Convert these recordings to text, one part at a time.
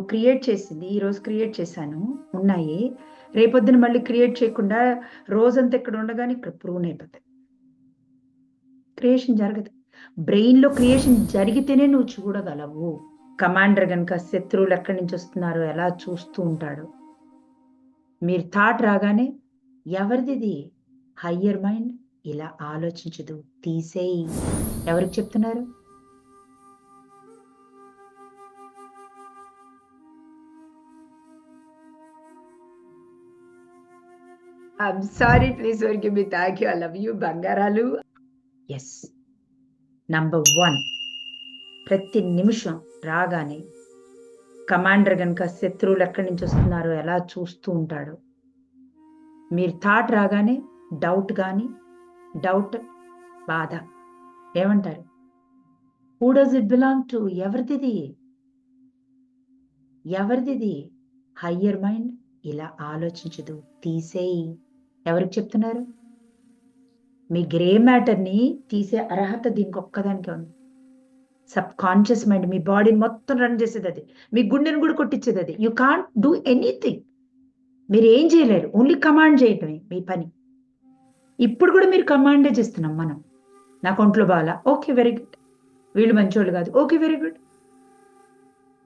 నువ్వు క్రియేట్ చేసింది ఈరోజు క్రియేట్ చేశాను ఉన్నాయి. రేపొద్దున మళ్ళీ క్రియేట్ చేయకుండా రోజంతా ఇక్కడ ఉండగానే ఇక్కడ ప్రూవ్ అయిపోతుంది క్రియేషన్ జరగదు. బ్రెయిన్లో క్రియేషన్ జరిగితేనే నువ్వు చూడగలవు. కమాండర్ కనుక శత్రువులు ఎక్కడి నుంచి వస్తున్నారో ఎలా చూస్తూ ఉంటాడు. మీరు థాట్ రాగానే ఎవరిది హయ్యర్ మైండ్ ఇలా ఆలోచించదు తీసేయి. ఎవరికి చెప్తున్నారు? I'm sorry please were give me thank you I love you బంగారాలు ఎస్ నంబర్ వన్ ప్రతి నిమిషం రాగానే కమాండర్ కనుక శత్రువులు ఎక్కడి నుంచి వస్తున్నారో ఎలా చూస్తూ ఉంటాడు. మీరు థాట్ రాగానే డౌట్ కానీ డౌట్ బాధ. ఏమంటారు? Who does it belong to ఎవరిదిది? ఎవరిదిది? హయ్యర్ మైండ్ ఇలా ఆలోచించదు. తీసేయి. ఎవరికి చెప్తున్నారు? మీ గ్రే మ్యాటర్ని తీసే అర్హత దీనికి ఒక్కదానికే ఉంది. సబ్ కాన్షియస్ మైండ్ మీ బాడీని మొత్తం రన్ చేసేది అది. మీ గుండెని కూడా కొట్టించేది అది. You can't do anything. మీరు ఏం చేయలేరు. ఓన్లీ కమాండ్ చేయటమే మీ పని. ఇప్పుడు కూడా మీరు కమాండే చేస్తున్నాం మనం. నా ఒంట్లో బాగా ఓకే వెరీ గుడ్. వీళ్ళు మంచోళ్ళు కాదు. Okay very good.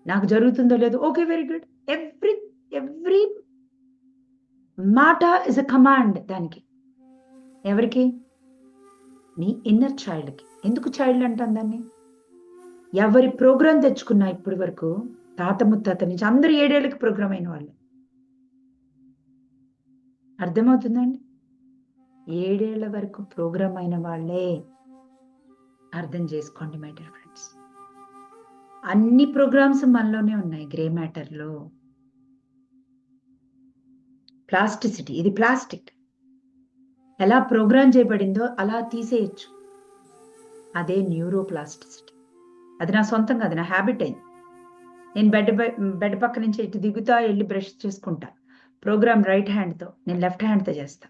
నాకు జరుగుతుందో లేదు. Okay very good. ఎవ్రీ మాట ఇస్ అ కమాండ్ దానికి. ఎవరికి? మీ ఇన్నర్ చైల్డ్కి ఎందుకు చైల్డ్ అంటాం దాన్ని? ఎవరి ప్రోగ్రాం తెచ్చుకున్నా ఇప్పటి వరకు తాత ముత్తాత నుంచి అందరు ఏడేళ్ళకి ప్రోగ్రామ్ అయిన వాళ్ళు. అర్థమవుతుందండి? ఏడేళ్ళ వరకు ప్రోగ్రామ్ అయిన వాళ్ళే. అర్థం చేసుకోండి మై డియర్ ఫ్రెండ్స్ అన్ని ప్రోగ్రామ్స్ మనలోనే ఉన్నాయి గ్రే మ్యాటర్లో ప్లాస్టిసిటీ. ఇది ప్లాస్టిక్. ఎలా ప్రోగ్రామ్ చేయబడిందో అలా తీసేయచ్చు. అదే న్యూరో ప్లాస్టిసిటీ అది నా సొంతం కాదు నా హ్యాబిట్ అయింది. నేను బెడ్ బెడ్ పక్క నుంచి ఇటు దిగుతా వెళ్ళి బ్రష్ చేసుకుంటా. ప్రోగ్రామ్ రైట్ హ్యాండ్తో నేను లెఫ్ట్ హ్యాండ్తో చేస్తా.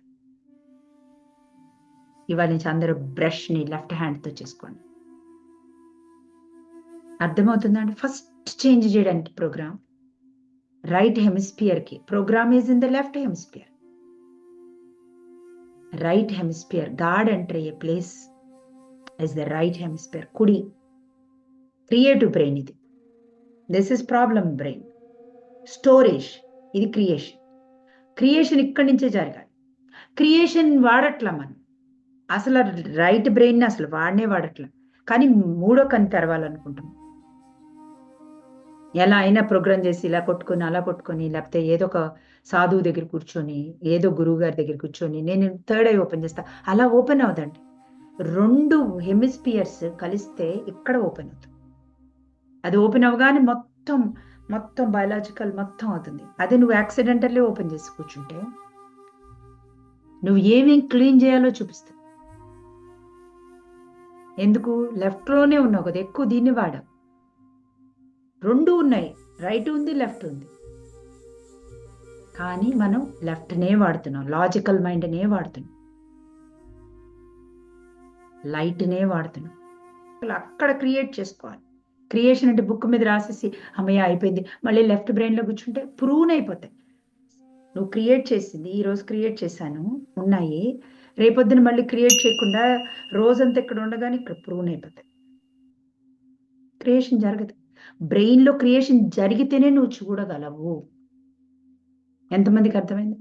ఇవాళ నుంచి అందరూ బ్రష్ని లెఫ్ట్ హ్యాండ్తో చేసుకోండి. అర్థమవుతుందండి ఫస్ట్ చేంజ్ చేయడానికి program. Right హెమిస్పియర్కి program is in the left hemisphere right hemisphere god enter అయ్యే place is the right hemisphere కుడి. క్రియేటివ్ బ్రెయిన్ ఇది. This is problem brain storage ఇది క్రియేషన్ క్రియేషన్ ఇక్కడి నుంచే జరగాలి. క్రియేషన్ వాడట్లా మనం. అసలు రైట్ బ్రెయిన్ అసలు వాడనే వాడట్లా. కానీ మూడో కని తెరవాలనుకుంటున్నాం. ఎలా అయినా ప్రోగ్రామ్ చేసి ఇలా కొట్టుకొని అలా కొట్టుకొని లేకపోతే ఏదో ఒక సాధువు దగ్గర కూర్చొని ఏదో గురువు గారి దగ్గర కూర్చొని నేను థర్డ్ ఐ ఓపెన్ చేస్తా. అలా ఓపెన్ అవుదండి. రెండు హెమిస్పియర్స్ కలిస్తే ఇక్కడ ఓపెన్ అవుతుంది? అది ఓపెన్ అవగానే మొత్తం మొత్తం బయలాజికల్ మొత్తం అవుతుంది. అదే నువ్వు యాక్సిడెంటల్లీ ఓపెన్ చేసి కూర్చుంటే నువ్వు ఏమేం క్లీన్ చేయాలో చూపిస్తా. ఎందుకు? లెఫ్ట్లోనే ఉన్నావు కదా ఎక్కువ దీన్ని వాడావు. రెండు ఉన్నాయి. రైట్ ఉంది లెఫ్ట్ ఉంది. కానీ మనం లెఫ్ట్నే వాడుతున్నాం. లాజికల్ మైండ్నే వాడుతున్నాం. లైట్నే వాడుతున్నాం. అక్కడ క్రియేట్ చేసుకోవాలి. క్రియేషన్ అంటే బుక్ మీద రాసేసి అమ్మయ్య అయిపోయింది. మళ్ళీ లెఫ్ట్ బ్రెయిన్లో కూర్చుంటే ప్రూన్ అయిపోతాయి. నువ్వు క్రియేట్ చేసింది ఈరోజు క్రియేట్ చేశాను ఉన్నాయి. రేపొద్దున మళ్ళీ క్రియేట్ చేయకుండా రోజంతా ఇక్కడ ఉండగానే ఇక్కడ ప్రూన్ అయిపోతాయి. క్రియేషన్ జరగదు. బ్రెయిన్లో క్రియేషన్ జరిగితేనే నువ్వు చూడగలవు. ఎంతమందికి అర్థమైంది?